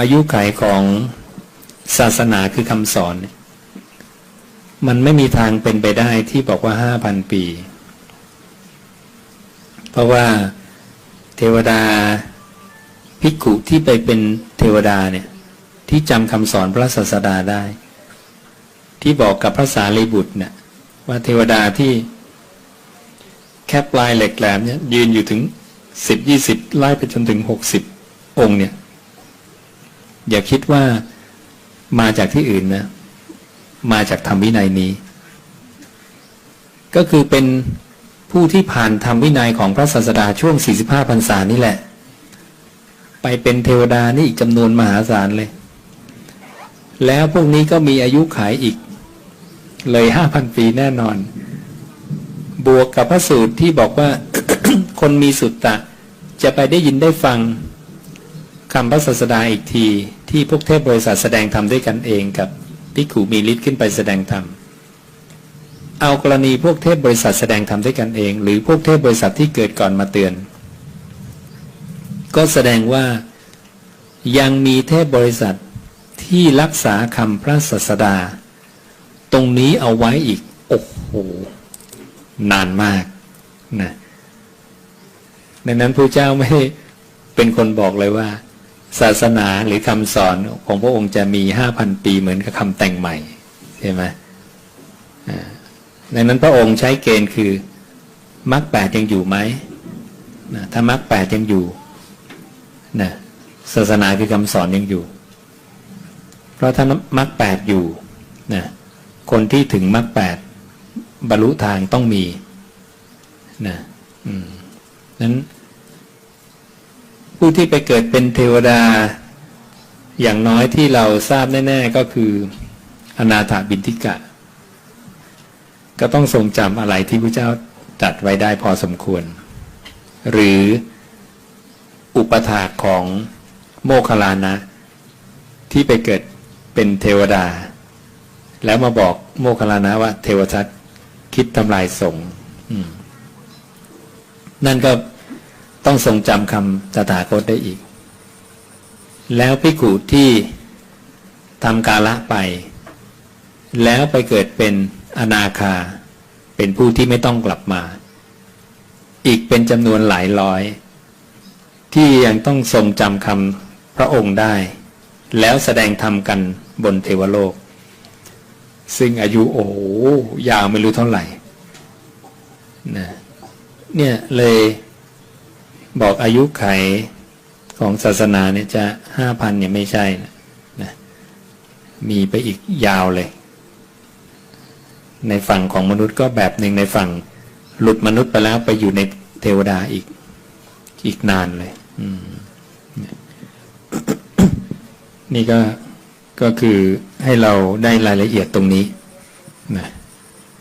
อายุขัยของศาสนาคือคำสอน มันไม่มีทางเป็นไปได้ที่บอกว่าห้าพันปี เพราะว่าเทวดาภิกขุที่ไปเป็นเทวดาเนี่ยที่จำคำสอนพระศาสดาได้ ที่บอกกับพระสารีบุตรเนี่ยว่าเทวดาที่แคบปลายเหล็กแหลมเนี่ยยืนอยู่ถึงสิบยี่สิบไล่ไปจนถึงหกสิบองค์เนี่ย อย่าคิดว่ามาจากที่อื่นนะ มาจากธรรมวินัยนี้ ก็คือเป็นผู้ที่ผ่านธรรมวินัยของพระศาสดาช่วง 45พรรษานี่แหละ ไปเป็นเทวดานี่อีกจำนวนมหาศาลเลย แล้วพวกนี้ก็มีอายุขายอีก เลยห้าพันปีแน่นอน บวกกับพระสูตรที่บอกว่าคนมีสุตตะจะไปได้ยินได้ฟัง คำพระศาสดาอีกทีที่พวกเทพบริษัทแสดงธรรมด้วยกันเองกับภิกขุมีฤทธิ์ขึ้นไปแสดงธรรมเอากรณีพวกเทพบริษัทแสดงธรรมด้วยกันเอง หรือพวกเทพบริษัทที่เกิดก่อนมาเตือน ก็แสดงว่ายังมีเทพบริษัทที่รักษาคำพระศาสดา ตรงนี้เอาไว้อีก โอ้โห นานมากนะดังนั้นพระเจ้าไม่เป็นคนบอกเลยว่า ศาสนาหรือคำสอนของพระองค์จะมีห้าพันปีเหมือนกับคำแต่งใหม่ใช่ไหมดังนั้นพระองค์ใช้เกณฑ์คือมรรคแปดยังอยู่ไหมนะถ้ามรรคแปดยังอยู่นะศาสนาคือคำสอนยังอยู่ เพราะถ้ามรรคแปดอยู่นะคนที่ถึงมรรคแปดบรรลุทางต้องมีนะอืมนั้น ผู้ที่ไปเกิดเป็นเทวดา อย่างน้อยที่เราทราบแน่ ๆ ก็คือ อนาถาบินทิกะ ก็ต้องทรงจำอะไรที่พระเจ้าจัดไว้ได้พอสมควร หรืออุปถาของโมคคลานะ ที่ไปเกิดเป็นเทวดา แล้วมาบอกโมคคลานะว่า เทวทัตคิดทำลายสงฆ์นั่นก็ ต้องทรงจำคำตถาคตได้อีก แล้วพิกุที่ทำกาละไป แล้วไปเกิดเป็นอนาคา เป็นผู้ที่ไม่ต้องกลับมา อีกเป็นจำนวนหลายร้อย ที่ยังต้องทรงจำคำพระองค์ได้ แล้วแสดงธรรมกันบนเทวโลก ซึ่งอายุโอ้ยาวไม่รู้เท่าไหร่นะเนี่ยเลย บอกอายุไขของศาสนาเนี่ยจะห้าพันเนี่ยไม่ใช่นะนะมีไปอีกยาวเลย ในฝั่งของมนุษย์ก็แบบหนึ่งในฝั่งหลุดมนุษย์ไปแล้วไปอยู่ในเทวดาอีกอีกนานเลยนี่ก็ก็คือให้เราได้รายละเอียดตรงนี้นะ